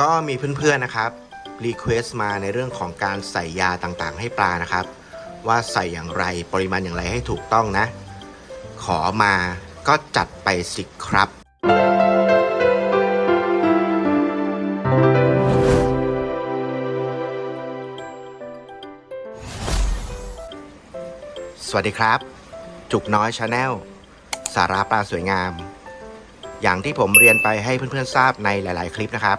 ก็มีเพื่อนๆนะครับรีเควสต์มาในเรื่องของการใส่ยาต่างๆ ให้ปลานะครับ ว่าใส่อย่างไรปริมาณอย่างไรให้ถูกต้องนะ ขอมาก็จัดไปสิครับสวัสดีครับ จุกน้อยชาแนลสาระปลาสวยงาม อย่างที่ผมเรียนไปให้เพื่อนๆทราบในหลาย ๆ คลิปนะครับ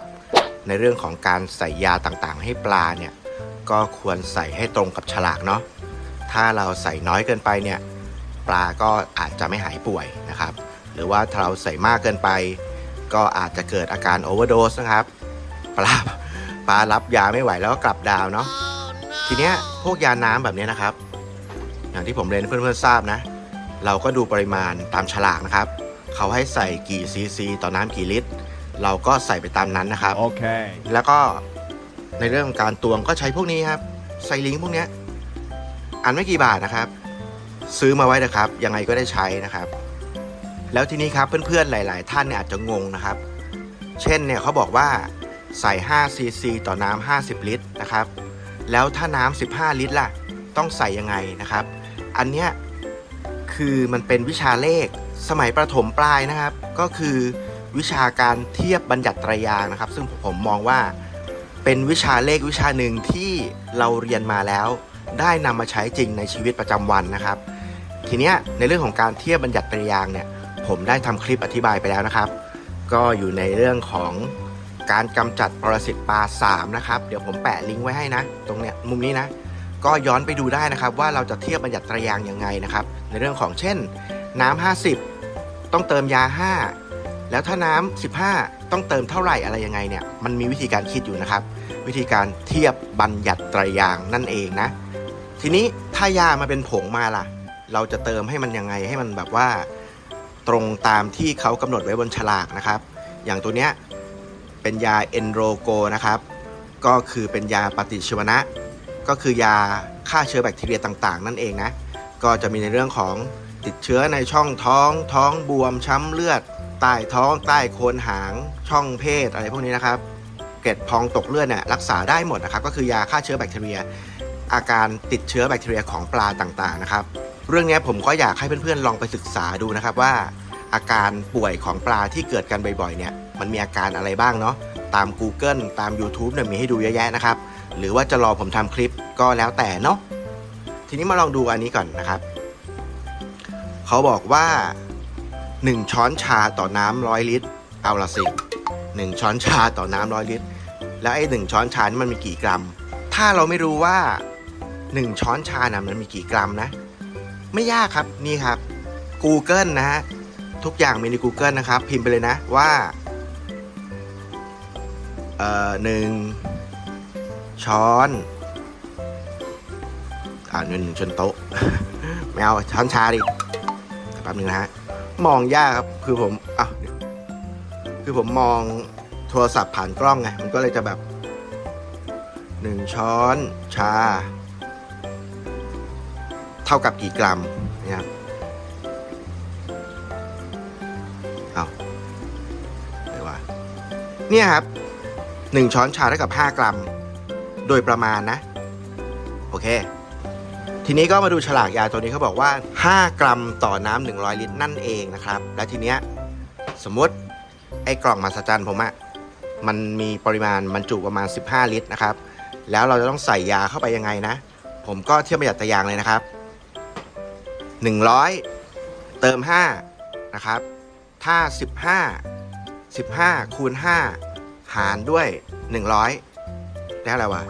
ในเรื่องของการใส่ยาต่างๆ ให้ปลาเนี่ยก็ควรใส่ให้ตรงกับฉลากเนาะถ้าเราใส่น้อยเกินไปเนี่ยปลาก็อาจจะไม่หายป่วยนะครับ หรือว่าถ้าเราใส่มากเกินไป ก็อาจจะเกิดอาการโอเวอร์โดสนะครับปลาปลารับยาไม่ไหวแล้วก็กลับดาวเนาะทีเนี้ยพวกยาน้ำแบบนี้นะครับ อย่างที่ผมเรียนเพื่อนๆทราบนะ เราก็ดูปริมาณตามฉลากนะครับ เขาให้ใส่กี่ซีซีต่อน้ำกี่ลิตร เราก็ใส่ไปตามนั้นนะครับ Okay. แล้วก็ในเรื่องของการตวงก็ใช้พวกนี้ครับไซลิงพวกเนี้ยอันไม่กี่บาทนะครับ ซื้อมาไว้นะครับ ยังไงก็ได้ใช้นะครับ แล้วทีนี้ครับเพื่อนๆหลาย ๆ ท่านเนี่ยอาจจะงงนะครับ เช่นเนี่ยเขาบอกว่าใส่5ซีซีต่อน้ำ50 ลิตรนะครับ แล้วถ้าน้ำ15 ลิตรล่ะ ต้องใส่ยังไงนะครับ อันเนี้ยคือมันเป็นวิชาเลขสมัยประถมปลายนะครับ ก็คือ วิชาการเทียบบัญญัติตรยางนะครับ ซึ่งผมมองว่าเป็นวิชาเลขวิชาหนึ่งที่เราเรียนมาแล้ว ได้นำมาใช้จริงในชีวิตประจำวันนะครับ ทีเนี้ยในเรื่องของการเทียบบัญญัติตรยางเนี่ยผมได้ทำคลิปอธิบายไปแล้วนะครับ ก็อยู่ในเรื่องของการกำจัดปรสิตปลา3นะครับเดี๋ยวผมแปะลิงก์ไว้ให้นะ ตรงเนี้ยมุมนี้นะ ก็ย้อนไปดูได้นะครับ ว่าเราจะเทียบบัญญัติตรยางยังไงนะครับ ในเรื่องของเช่น น้ำ50 ต้องเติมยา 5 แล้วถ้าน้ำ15 ต้องเติมเท่าไหร่อะไรยังไงเนี่ยมันมีวิธีการคิดอยู่นะครับ วิธีการเทียบบัญญัติไตรยางนั่นเองนะ ทีนี้ถ้ายามาเป็นผงมาล่ะ เราจะเติมให้มันยังไงให้มันแบบว่า ตรงตามที่เขากำหนดไว้บนฉลากนะครับ อย่างตัวเนี้ยเป็นยาเอนโรโกนะครับ ก็คือเป็นยาปฏิชีวนะ ก็คือยาฆ่าเชื้อแบคทีเรียต่าง ๆ นั่นเองนะ ก็จะมีในเรื่องของติดเชื้อในช่องท้อง ท้องบวมช้ำเลือด ใต้ท้องใต้โคนหางช่องเพศอะไรพวกนี้นะครับ เกล็ดพองตกเลือดเนี่ยรักษาได้หมดนะครับ ก็คือยาฆ่าเชื้อแบคทีเรีย อาการติดเชื้อแบคทีเรียของปลาต่างๆนะครับ เรื่องนี้ผมก็อยากให้เพื่อนๆลองไปศึกษาดูนะครับว่า อาการป่วยของปลาที่เกิดกันบ่อยๆเนี่ยมันมีอาการอะไรบ้างเนาะตาม Google ตาม YouTube เนี่ยมีให้ดูเยอะแยะนะครับหรือว่าจะรอผมทำคลิปก็แล้วแต่เนาะทีนี้มาลองดูอันนี้ก่อนนะครับ เขาบอกว่า 1 ช้อนชาต่อน้ำร้อยลิตร เอาละสิหนึ่งช้อนชาต่อน้ำร้อยลิตร แล้วไอ้หนึ่งช้อนชานี่มันมีกี่กรัม ถ้าเราไม่รู้ว่า 1 ช้อนชาน่ะมันมีกี่กรัมนะ ไม่ยากครับนี่ครับ Google นะฮะทุกอย่างมีใน Google นะครับ พิมพ์ไปเลยนะว่าเอ่อหนึ่งช้อนอ่าหนึ่งช้อนโต๊ะไม่เอาช้อนชาดิแป๊บนึงนะฮะ มองยากครับ คือผมอะเดี๋ยวคือผมมองโทรศัพท์ผ่านกล้องไง มันก็เลยจะแบบหนึ่งช้อนชา เท่ากับกี่กรัมนะครับเอาอะไรวะเนี่ยครับหนึ่งช้อนชาเท่ากับ5กรัม โดยประมาณนะ โอเค ทีนี้ก็มาดูฉลากยาตัวนี้เขาบอกว่า 5 กรัมต่อน้ำ100 ลิตรนั่นเองนะครับ และทีเนี้ยสมมติไอ้กล่องมหัศจรรย์ผมอะมันมีปริมาณบรรจุประมาณ 15 ลิตรนะครับ แล้วเราจะต้องใส่ยาเข้าไปยังไงนะ ผมก็เทียบประหยัดตะยางเลยนะครับ 100 เติม 5 นะครับ ถ้า 15 15 คูณ 5 หารด้วย 100 ได้อะไรวะ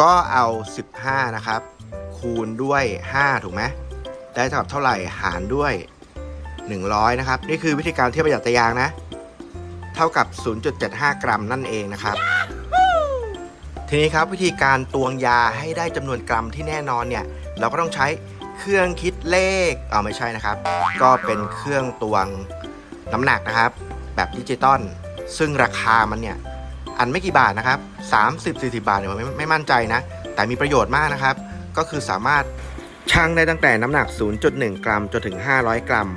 ก็เอา 15 นะครับ คูณด้วย 5 ถูกไหมได้เท่ากับเท่าไหร่หารด้วย 100 นะครับ นี่คือวิธีการเทียบประหยัดตะยางนะ เท่ากับ 0.75 กรัมนั่นเองนะครับ ทีนี้ครับวิธีการตวงยาให้ได้จำนวนกรัมที่แน่นอนเนี่ย เราก็ต้องใช้เครื่องคิดเลขเอาไม่ใช่นะครับ ก็เป็นเครื่องตวงน้ำหนักนะครับ แบบดิจิตอลซึ่งราคามันเนี่ยอันไม่กี่บาทนะครับ 30-40 บาทเนี่ยไม่ไม่มั่นใจนะ แต่มีประโยชน์มากนะครับ ก็คือสามารถชั่งได้ตั้งแต่น้ำหนัก 0.1 กรัมจนถึง 500 กรัม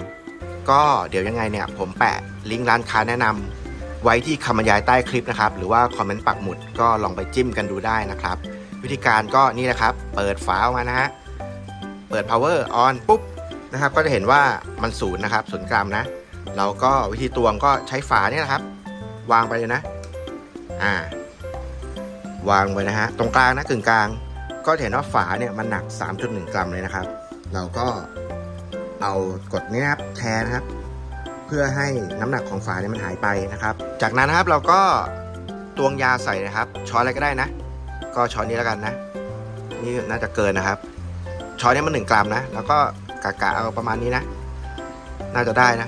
ก็เดี๋ยวยังไงเนี่ย ผมแปะลิงก์ร้านค้าแนะนำไว้ที่คำบรรยายใต้คลิปนะครับ หรือว่าคอมเมนต์ปักหมุดก็ลองไปจิ้มกันดูได้นะครับ วิธีการก็นี่นะครับ เปิดฝาออกมานะฮะ เปิด power on ปุ๊บนะครับ ก็จะเห็นว่ามันศูนย์นะครับศูนย์กรัมนะ เราก็วิธีตวงก็ใช้ฝาเนี่ยนะครับ วางไปเลยนะ อ่า วางไว้นะฮะ ตรงกลางนะกึ่งกลาง ก็เห็นว่าฝาเนี่ยมันหนัก 3.1 กรัมเลยนะครับ เราก็เอากดนี้นะครับแทนนะครับ เพื่อให้น้ำหนักของฝาเนี่ยมันหายไปนะครับ จากนั้นนะครับเราก็ตวงยาใส่นะครับ ช้อนอะไรก็ได้นะ ก็ช้อนนี้แล้วกันนะ นี่น่าจะเกินนะครับ ช้อนนี้มันหนึ่งกรัมนะ แล้วก็กะกะเอาประมาณนี้นะ น่าจะได้นะ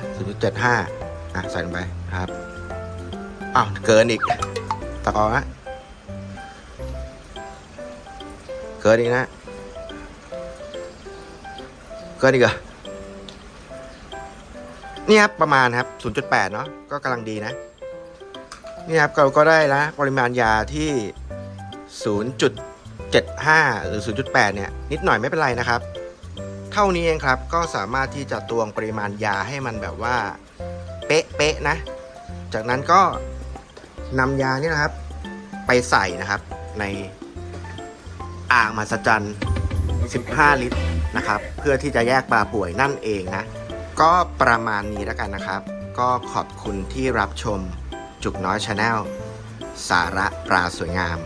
0.75อะใส่ลงไปนะครับอ้าวเกินอีกต่อนะ เกินอีกนะ เกินอีกเหรอนี่ครับประมาณครับ 0.8 เนาะก็กำลังดีนะ นี่ครับเราก็ได้แล้วปริมาณยาที่ 0.75 หรือ 0.8 เนี่ย นิดหน่อยไม่เป็นไรนะครับ เท่านี้เองครับก็สามารถที่จะตวงปริมาณยาให้มันแบบว่า เป๊ะๆนะ จากนั้นก็นำยานี่นะครับ ไปใส่นะครับใน อ่างมหัศจรรย์ 15 ลิตรนะครับ เพื่อที่จะแยกปลาป่วยนั่นเองนะ ก็ประมาณนี้แล้วกันนะครับ ก็ขอบคุณที่รับชมจุกน้อยชาแนลสาระปลาสวยงาม